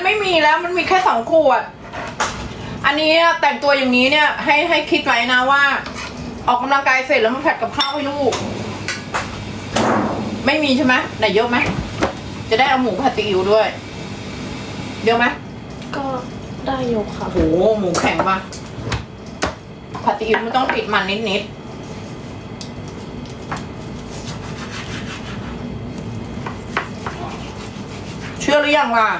มันไม่มีแล้วมันมีแค่สองขวด อันนี้แต่งตัวอย่างนี้เนี่ย ให้ให้คิดไว้นะว่า ออกกำลังกายเสร็จแล้วมาผัดกับข้าวให้ลูก ไม่มีใช่ไหมไหนเยอะไหมจะได้เอาหมูผัดซีอิ๊วด้วยเยอะไหมก็ได้อยู่ค่ะโอ้โหหมูแข็งปะผัดซีอิ๊วมันต้องติดมันนิดๆเชื่อหรือยังล่ะ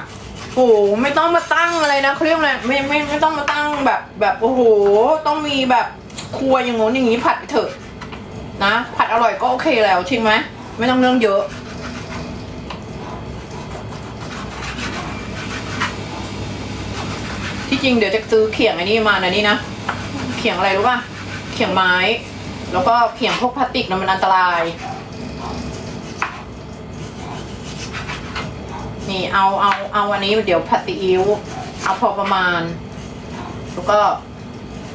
โอ้โหไม่ต้องมาตั้งอะไรนะเขาเรียกอะไรไม่ไม่ไม่ต้องมาตั้งแบบแบบโอ้โห ต้องมีแบบครัวอย่างงู้นอย่างนี้ผัดไปเถอะ นะ ผัดอร่อยก็โอเคแล้วจริงไหมไม่ต้องเรื่องเยอะที่จริงเดี๋ยวจะซื้อเขียงไอ้นี่มานะนี่นะ เขียงอะไรรู้ป่ะ เขียงไม้ แล้วก็เขียงพวกพลาสติกนะมันอันตราย นี่เอาเอาเอาอันนี้เดี๋ยวผัดซีอิ๊วเอาพอประมาณ แล้วก็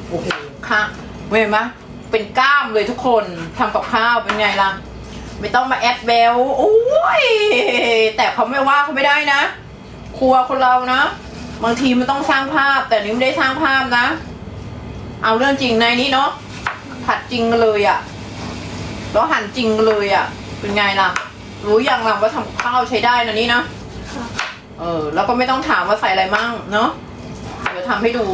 โอ้โหค่ะเห็นไหมเป็นกล้ามเลยทุกคนทำกับข้าวเป็นไงล่ะ ไม่ต้องมาแอดเบลโอ้ยแต่เขาไม่ว่าเขาไม่ได้นะ ครัวคนเรานะบางทีมันต้องสร้างภาพ แต่นี่ไม่ได้สร้างภาพนะ เอาเรื่องจริงในนี้เนาะผัดจริงกันเลยอะ่ะแล้วหั่นจริงกันเลยอะ่ะ เป็นไงล่ะ รู้ยังล่ะว่าทำข้าวใช้ได้นะนี่นะ เออ แล้วก็ไม่ต้องถามว่าใส่อะไรมั่งเนาะเดี๋ยวทำให้ดู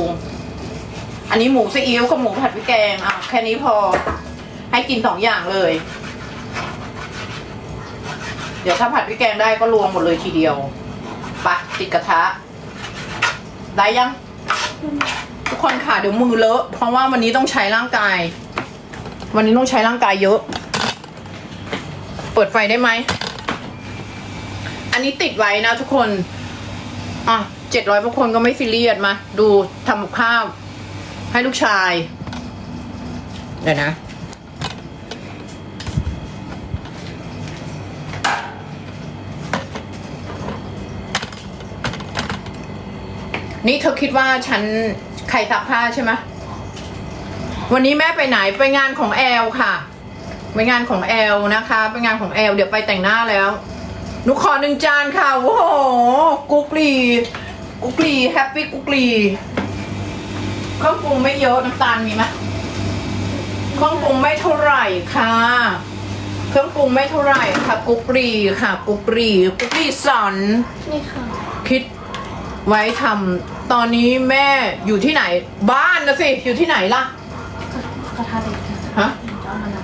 อันนี้หมูซีอิ๊วกับหมูผัดพริกแกงอะแค่นี้พอ ให้กินสองอย่างเลย เดี๋ยวถ้าผัดพริกแกงได้ก็รวมหมดเลยทีเดียวไปะติดกระทะ ได้ยัง ทุกคนค่ะเดี๋ยวมือเลอะ เพราะว่าวันนี้ต้องใช้ร่างกาย วันนี้ต้องใช้ร่างกายเยอะ เปิดไฟได้ไหมอันนี้ติดไว้นะทุกคน อะเจ็ดร้อยพวกคนก็ไม่ซีเรียสมา ดูทำกับข้าว ให้ลูกชาย เดี๋ยวนะ นี่เธอคิดว่าฉันใครซักผ้าใช่ไหมวันนี้แม่ไปไหนไปงานของแอลค่ะ ไปงานของแอลนะคะ ไปงานของแอลเดี๋ยวไปแต่งหน้าแล้ว หนูขอหนึ่งจานค่ะ โอ้โห กุกลีกุกลีแฮปปี้กุกลีเครื่องปรุงไม่เยอะน้ำตาลมีไหมเครื่องปรุงไม่เท่าไหร่ค่ะ เครื่องปรุงไม่เท่าไหร่ค่ะ กุกลีค่ะ กุกลีกุกลีสอนนี่ค่ะ คิดไว้ทำตอนนี้แม่อยู่ที่ไหน บ้านนะสิ อยู่ที่ไหนล่ะกระทะเด็กค่ะฮะจะเอามาละ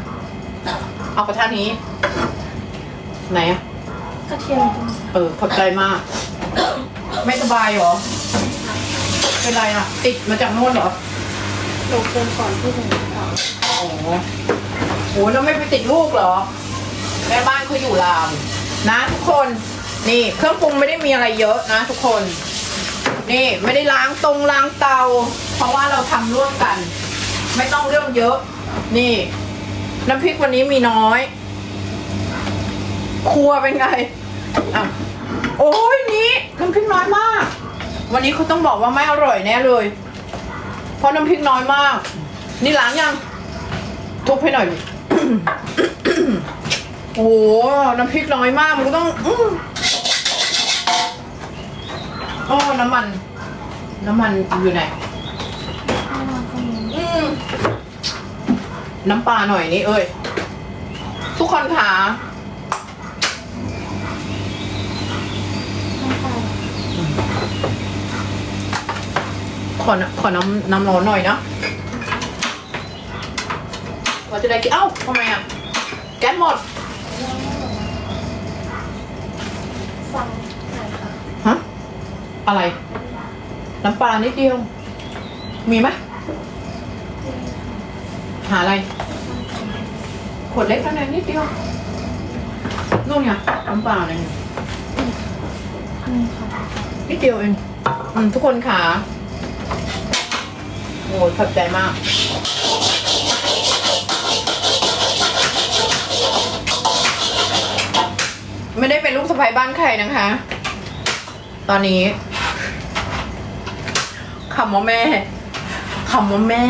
เอากระทะนี้ ไหนอะ กระเทียมเออขอบใจมาก ไม่สบายเหรอ เป็นไรอะติดมาจากโน่นเหรอหนูเกินก่อนที่หนูจะอ๋อโหแล้วไม่ไปติดลูกเหรอ แม่บ้านเขาอยู่ลาวนะทุกคน นี่เครื่องปรุงไม่ได้มีอะไรเยอะนะทุกคน นี่ไม่ได้ล้างตรงล้างเตา เพราะว่าเราทำร่วมกัน ไม่ต้องเรื่องเยอะ นี่ น้ำพริกวันนี้มีน้อย ครัวเป็นไง อะโอ้ยนี่น้ำพริกน้อยมาก วันนี้เขาต้องบอกว่าไม่อร่อยแน่เลย เพราะน้ำพริกน้อยมาก นี่ล้างยัง ทุบให้หน่อยโอ้โหน้ำพริกน้อยมากมันก็ต้องอื้อโอ้น้ำมัน น้ำมันอยู่ไหนเอามาก็มีอืมน้ำปลาหน่อยนี่เอ้ย ทุกคนค่ะ น้ำตาล ขอน้ำขอน้ำน้ำร้อนหน่อยเนาะเราจะได้กินเอ้าทำไมอะ แก๊สหมดฟังหน่อยค่ะฮะ อะไร น้ำปลานิดเดียว มีไหมหาอะไร ขวดเล็กเท่านั้นนิดเดียวนู่นไงน้ำปลาอะไรเนี่ยนี่ค่ะนิดเดียวเองอืมทุกคนขา โอ้ยขอบใจมากไม่ได้เป็นลูกสะใภ้บ้านใครนะคะ ตอนนี้คำว่าแม่คำว่าแม่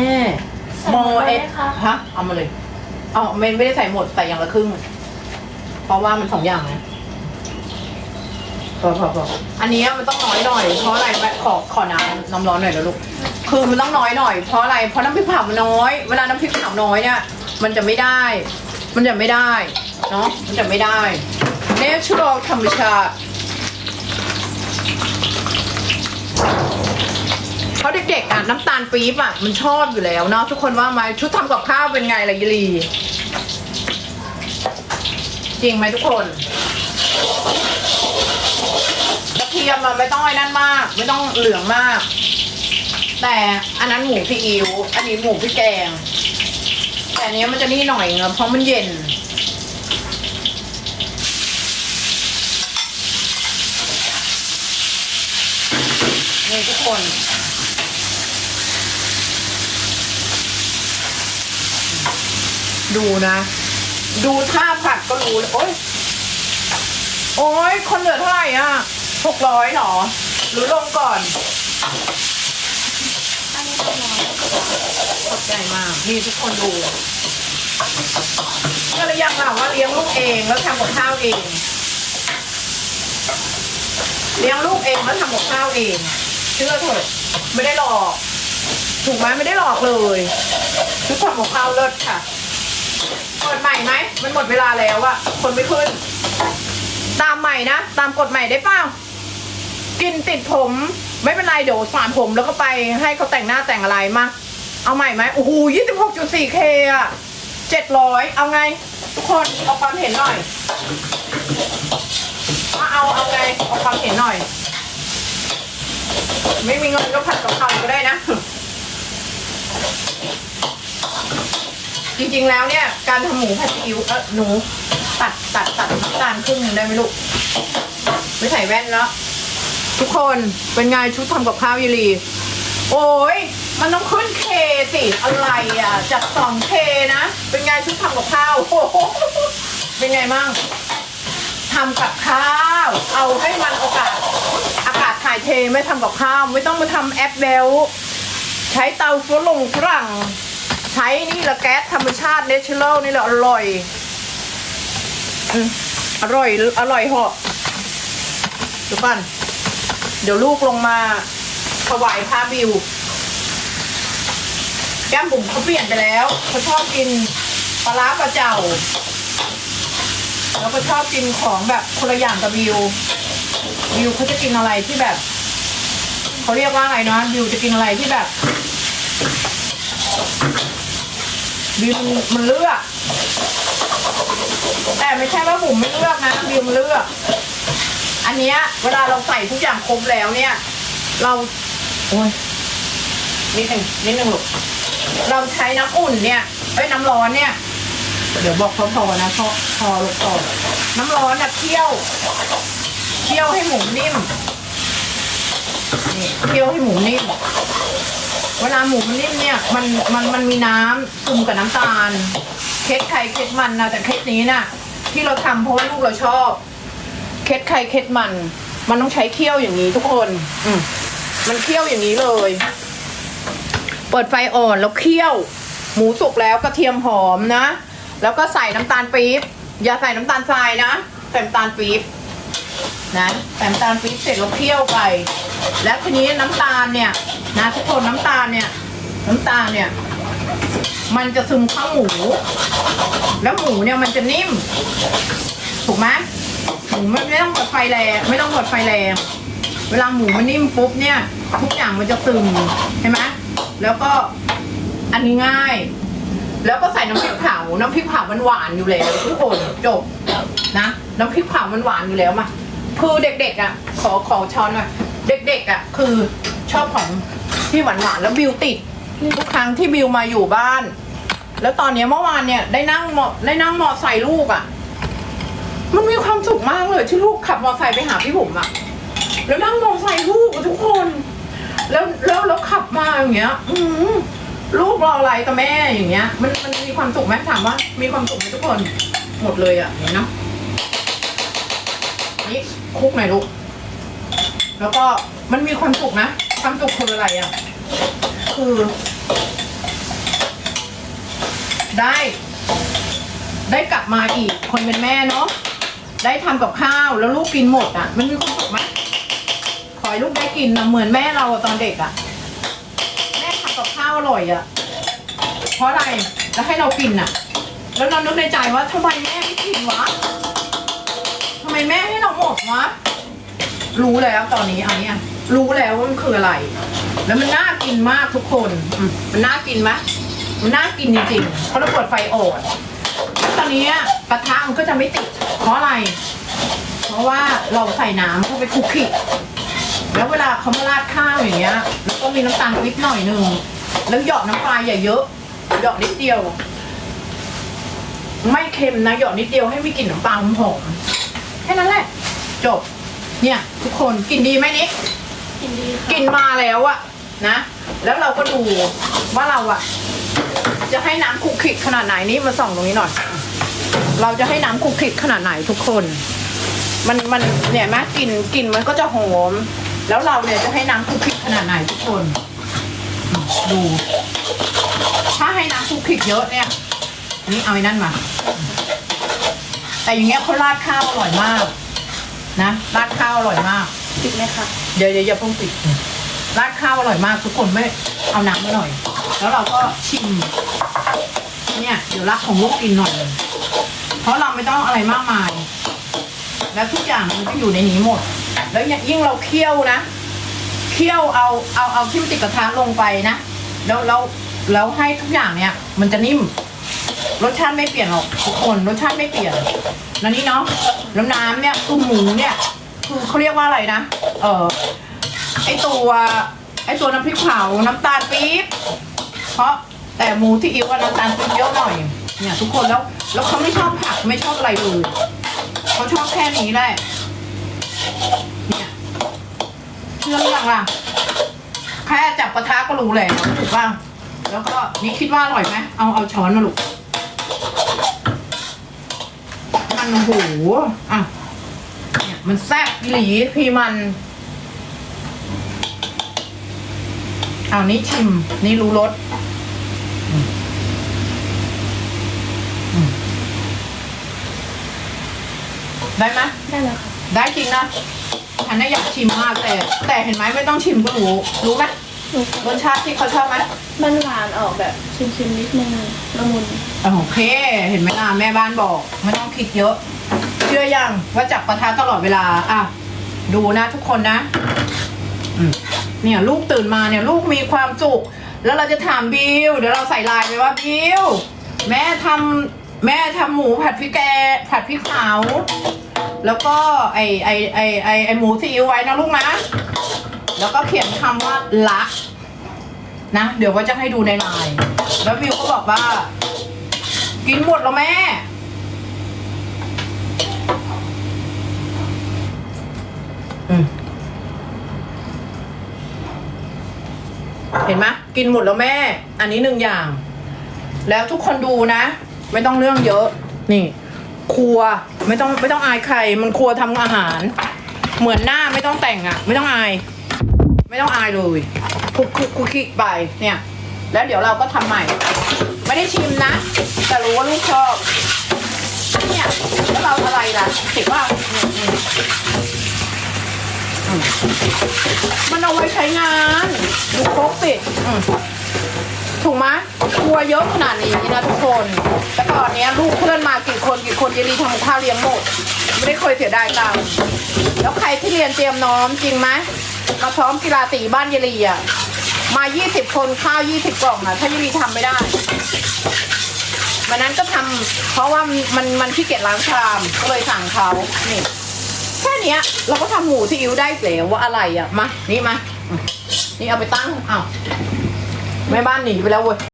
ใส่หมดเลยไหมคะฮะเอามาเลยเอาไม่ไม่ได้ใส่หมดใส่อย่างละครึ่ง เพราะว่ามันสองอย่างนะพอพอพออันนี้มันต้องน้อยหน่อยเพราะอะไรแม่ขอขอน้ำน้ำร้อนหน่อยนะลูก คือมันต้องน้อยหน่อยเพราะอะไรเพราะน้ำพริกเผามันน้อย เวลาน้ำพริกเผาน้อยเนี่ย มันจะไม่ได้ มันจะไม่ได้เนาะมันจะไม่ได้เนเชอรัลธรรมชาติเพราะเด็กๆอะน้ำตาลปี๊บอะมันชอบอยู่แล้วเนาะทุกคนว่าไหมชุดทำกับข้าวเป็นไงล่ะยิลีจริงไหมทุกคนกระเทียมมันไม่ต้องไอ้นั่นมาก ไม่ต้องเหลืองมาก แต่อันนั้นหมูพี่อิวอันนี้หมูพี่แกง แต่อันนี้มันจะนี่หน่อยเงเพราะมันเย็น นี่ทุกคนดูนะ ดูท่าผัดก็รู้เลยโอ๊ยโอ๊ยคนเหลือเท่าไหร่อะหกร้อยหรอ หรือลงก่อน อันนี้เป็นน้อย ขอบใจมากนี่ทุกคนดู ก็เลยยังเราว่าเลี้ยงลูกเองแล้วทำกับข้าวเอง เลี้ยงลูกเองแล้วทำกับข้าวเองเชื่อเถอะไม่ได้หลอก ถูกไหมไม่ได้หลอกเลยชุดทำกับข้าวเลิศค่ะเปิดใหม่ไหมมันหมดเวลาแล้วอะคนไม่ขึ้น ตามใหม่นะ ตามกฎใหม่ได้เปล่า กินติดผมไม่เป็นไรเดี๋ยวสานผมแล้วก็ไปให้เขาแต่งหน้าแต่งอะไรมาเอาใหม่ไหมโอ้โหยี่สิบหกจุดสี่เคอะเจ็ดร้อยเอาไง ทุกคนเอาความเห็นหน่อยมาเอาเอาไงเอาความเห็นหน่อย ไม่มีเงินก็ผัดกะเพราก็ได้นะ จริงๆแล้วเนี่ย การทำหมูผัดซีอิ๊วเออหนู ตัดตัดตัดน้ำตาลครึ่งหนึงได้ไหมลูกไม่ใส่แว่นแล้ว ทุกคนเป็นไงชุดทำกับข้าวยีรี โอ้ยมันต้องขึ้นเคสิอะไรอะจากสองเคนะ เป็นไงชุดทำกับข้าวโอ้โหเป็นไงมั่งทำกับข้าว เอาให้มันโอกาสอากาศถ่ายเทไม่ทำกับข้าว ไม่ต้องมาทำแอปเบลใช้เตาฝรั่งฝรั่ง ใช้นี่แหละแก๊สธรรมชาติเนเชอรัลนี่แหละอร่อยอร่อย อร่อยเหอะดูก่อน เดี๋ยวลูกลงมาถวายพระบิวแก้มบุ๋มเขาเปลี่ยนไปแล้วเขาชอบกินปลาร้าปลาเจ้า แล้วก็ชอบกินของแบบคนละอย่างกับบิวบิวเขาจะกินอะไรที่แบบเขาเรียกว่าอะไงเนาะบิวจะกินอะไรที่แบบบิวมันมันเลือก แต่ไม่ใช่ว่าบุ๋มไม่เลือกนะบิวมันเลือก อันเนี้ยเวลาเราใส่ทุกอย่างครบแล้วเนี่ย เราโอ้ยนิดหนึ่งนิดหนึ่งลูกเราใช้น้ำอุ่นเนี่ยเอ้ยน้ำร้อนเนี่ย เดี๋ยวบอกพอพอนะพอพอลูกพอน้ำร้อนเนี่ยเคี่ยวเคี่ยวให้หมูนิ่มนี่เคี่ยวให้หมูนิ่ม เวลาหมูมันนิ่มเนี่ยมันมันมันมีน้ำซึมกับน้ำตาล เคสใครเคสมันนะแต่เคสนี้น่ะ ที่เราทำเพราะว่าลูกเราชอบ เคสใครเคสมัน มันต้องใช้เคี่ยวอย่างนี้ทุกคน อืมมันเคี่ยวอย่างนี้เลย เปิดไฟอ่อนแล้วเคี่ยว หมูสุกแล้วกระเทียมหอมนะ แล้วก็ใส่น้ำตาลปี๊บ อย่าใส่น้ำตาลทรายนะ ใส่น้ำตาลปี๊บนะใส่น้ำตาลปี๊บเสร็จแล้วเคี่ยวไป แล้วทีนี้น้ำตาลเนี่ยนะทุกคนน้ำตาลเนี่ย น้ำตาลเนี่ย มันจะซึมเข้าหมู แล้วหมูเนี่ยมันจะนิ่ม ถูกไหม หมูไม่ต้องกดไฟแรงไม่ต้องกดไฟแรงเวลาหมูมันนิ่มปุ๊บเนี่ย ทุกอย่างมันจะซึมใช่ไหมแล้วก็อันนี้ง่าย แล้วก็ใส่น้ำพริกเผา น้ำพริกเผามันหวานอยู่แล้วทุกคนจบนะน้ำพริกเผามันหวานอยู่แล้วมาคือเด็กๆอะ ขอขอช้อนหน่อยเด็กๆอะ คือชอบของที่หวานๆแล้วบิวติดทุกครั้งที่บิวมาอยู่บ้าน แล้วตอนเนี้ยเมื่อวานเนี่ยได้นั่งได้นั่งมอใส่ลูกอะ มันมีความสุขมากเลยที่ลูกขับมอไซค์ไปหาพี่บุ๋มอะแล้วนั่งมอไซค์ลูกอะทุกคน แล้วแล้วแล้วขับมาอย่างเงี้ย อืมลูกรออะไรกับแม่อย่างเงี้ย มันมันมีความสุขไหมถามว่า มีความสุขไหมทุกคน หมดเลยอะเนาะนี่คลุกหน่อยลูกแล้วก็มันมีความสุขนะความสุขคืออะไรอะคือ ได้ ได้กลับมาอีกคนเป็นแม่เนาะ ได้ทำกับข้าวแล้วลูกกินหมดอะ มันมีความสุขไหมขอให้ลูกได้กินนะเหมือนแม่เราตอนเด็กอะ แม่ทำกับข้าวอร่อยอะ เพราะอะไรแล้วให้เรากินอะ แล้วเรานึกในใจว่าทำไมแม่ไม่กินวะทำไมแม่ให้เราหมดวะรู้แล้วตอนนี้อันนี้รู้แล้วว่ามันคืออะไร แล้วมันน่ากินมากทุกคน มันน่ากินไหมมันน่ากินจริงๆเพราะเราเปิดไฟอ่อน ตอนนี้กระทะมันก็จะไม่ติด เพราะอะไร เพราะว่าเราใส่น้ำเข้าไปคลุกคลิกแล้วเวลาเขามาราดข้าวอย่างเงี้ยแล้วก็มีน้ำตาลนิดหน่อยหนึ่งแล้วหยอดน้ำปลาอย่าเยอะหยอดนิดเดียว ไม่เค็มนะหยอดนิดเดียวให้มีกลิ่นน้ำปลาหอมๆแค่นั้นแหละ จบ เนี่ย ทุกคนกินดีไหมนิกกินดีค่ะกินมาแล้วอะนะ แล้วเราก็ดูว่าเราอะจะให้น้ำคลุกคลิกขนาดไหนนี่มาส่องตรงนี้หน่อย เราจะให้น้ำคลุกคลิกขนาดไหนทุกคน มันมันเนี่ยแม่กลิ่นกลิ่นมันก็จะหอม แล้วเราเนี่ยจะให้น้ำคลุกคลิกขนาดไหนทุกคนอืมดู ถ้าให้น้ำคลุกคลิกเยอะเนี่ยอันนี้เอาไอ้นั่นมา แต่อย่างเงี้ยเขาราดข้าวอร่อยมาก นะราดข้าวอร่อยมาก ปิดไหมคะ เดี๋ยวเดี๋ยวอย่าเพิ่งปิดราดข้าวอร่อยมาก ทุกคนไม่เอาน้ำมาหน่อย แล้วเราก็ชิม เนี่ย เดี๋ยวรักของลูกกินหน่อย เพราะเราไม่ต้องอะไรมากมาย แล้วทุกอย่างมันก็อยู่ในนี้หมด แล้วยิ่งเราเคี่ยวนะเคี่ยวเอาเอาเอาที่มันติดกระทะลงไปนะแล้วแล้วแล้วให้ทุกอย่างเนี่ยมันจะนิ่ม รสชาติไม่เปลี่ยนหรอกทุกคนรสชาติไม่เปลี่ยนแล้วนี่เนาะแล้วน้ำเนี่ยคือหมูเนี่ยคือเขาเรียกว่าอะไรนะ เออไอตัวไอตัวน้ำพริกเผาน้ำตาลปี๊บเพราะแต่หมูที่อิ๋วอะน้ำตาลปี๊บเยอะหน่อย เนี่ยทุกคนแล้วแล้วเขาไม่ชอบผักไม่ชอบอะไรเลยเขาชอบแค่นี้แหละเนี่ยเชื่อหรือยังล่ะแค่จับกระทะก็รู้แล้วถูกป่ะแล้วก็นี่คิดว่าอร่อยไหมเอาเอาช้อนมาลูกมันโอ้โหอะเนี่ยมันแซ่บอีหลีพี่มันเอานี่ชิมนี่รู้รสอืมอืม ได้ไหมได้แล้วค่ะได้จริงนะฉันน่ะอยากชิมมากแต่ แต่เห็นไหมไม่ต้องชิมก็รู้ รู้ไหมหนูรสชาติที่เขาชอบไหมมันหวานออกแบบชิมๆนิดนึงละมุนโอเค เห็นไหมล่ะแม่บ้านบอกไม่ต้องคิดเยอะ เชื่อยังว่าจับกระทะตลอดเวลาอะดูนะทุกคนนะอืมเนี่ยลูกตื่นมาเนี่ยลูกมีความสุขแล้วเราจะถามบิวเดี๋ยวเราใส่ไลน์ไปว่าบิวแม่ทำแม่ทำหมูผัดพริกแกผัดพริกเผา แล้วก็ไอไอไอไอไอหมูซีอิ๊วไว้นะลูกนะ แล้วก็เขียนคำว่ารักนะ เดี๋ยวว่าจะให้ดูในไลน์แล้วบิวก็บอกว่า กินหมดแล้วแม่ เห็นไหมกินหมดแล้วแม่ อันนี้หนึ่งอย่าง แล้วทุกคนดูนะ ไม่ต้องเรื่องเยอะ นี่ ครัว ไม่ต้องไม่ต้องอายใคร มันครัวทำอาหาร เหมือนหน้าไม่ต้องแต่งอะไม่ต้องอาย ไม่ต้องอายเลยคุกคุกคุกคิกไปเนี่ย แล้วเดี๋ยวเราก็ทำใหม่ ไม่ได้ชิมนะ แต่รู้ว่าลูกชอบเนี่ยแล้วเราอะไรล่ะเห็นว่าเนี่ยมันเอาไว้ใช้งานดูครกสิถูกไหมครัวเยอะขนาดนี้นะทุกคน แต่ก่อนเนี้ยลูกเพื่อนมากี่คน คนเยลีทำข้าวเลี้ยงหมด ไม่ได้เคยเสียดายตังค์แล้วใครที่เรียนเตรียมน้อมจริงไหมมาซ้อมกีฬาตีบ้านเยลีอะมา 20 คนข้าว 20 กล่องอะ ถ้าเยลีทำไม่ได้วันนั้นก็ทำเพราะว่ามันมันขี้เกียจล้างชามก็เลยสั่งเขานี่แค่นี้เราก็ทำหมูที่อิ้วได้แล้วว่าอะไรอะมานี่มานี่เอาไปตั้งอ้าวแม่บ้านหนีไปแล้วเว้ย